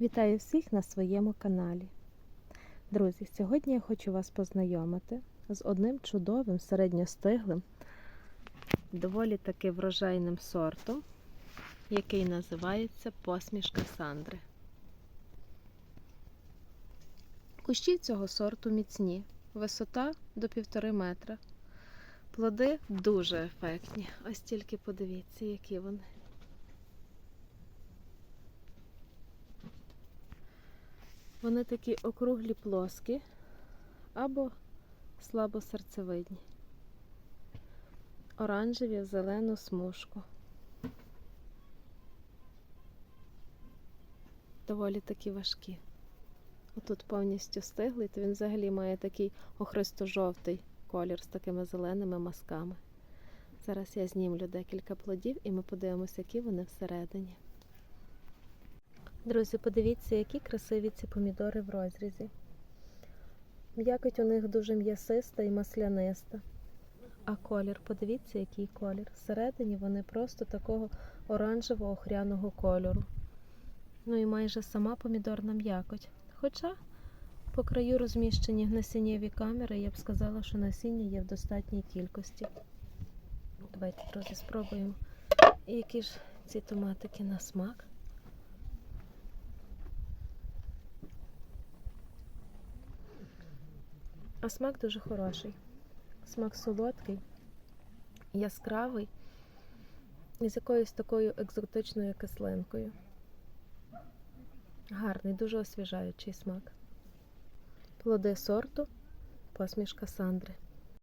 Вітаю всіх на своєму каналі. Друзі, сьогодні я хочу вас познайомити з одним чудовим середньостиглим, доволі таки врожайним сортом, який називається посмішка Сандри. Кущі цього сорту міцні, висота до півтори метра. Плоди дуже ефектні. Ось тільки подивіться, які вони. Вони такі округлі плоскі або слабосерцевидні. Оранжеві в зелену смужку. Доволі такі важкі. Отут повністю стиглий, то він взагалі має такий охристо-жовтий колір з такими зеленими мазками. Зараз я знімлю декілька плодів і ми подивимося, які вони всередині. Друзі, подивіться, які красиві ці помідори в розрізі. М'якоть у них дуже м'ясиста і масляниста. А колір, подивіться, який колір. Всередині вони просто такого оранжево охряного кольору. Ну і майже сама помідорна м'якоть. Хоча по краю розміщені насіннєві камери, я б сказала, що насіння є в достатній кількості. Давайте, друзі, спробуємо. Які ж ці томатики на смак. А смак дуже хороший. Смак солодкий, яскравий і з якоюсь такою екзотичною кислинкою. Гарний, дуже освіжаючий смак. Плоди сорту, посмішка Сандри.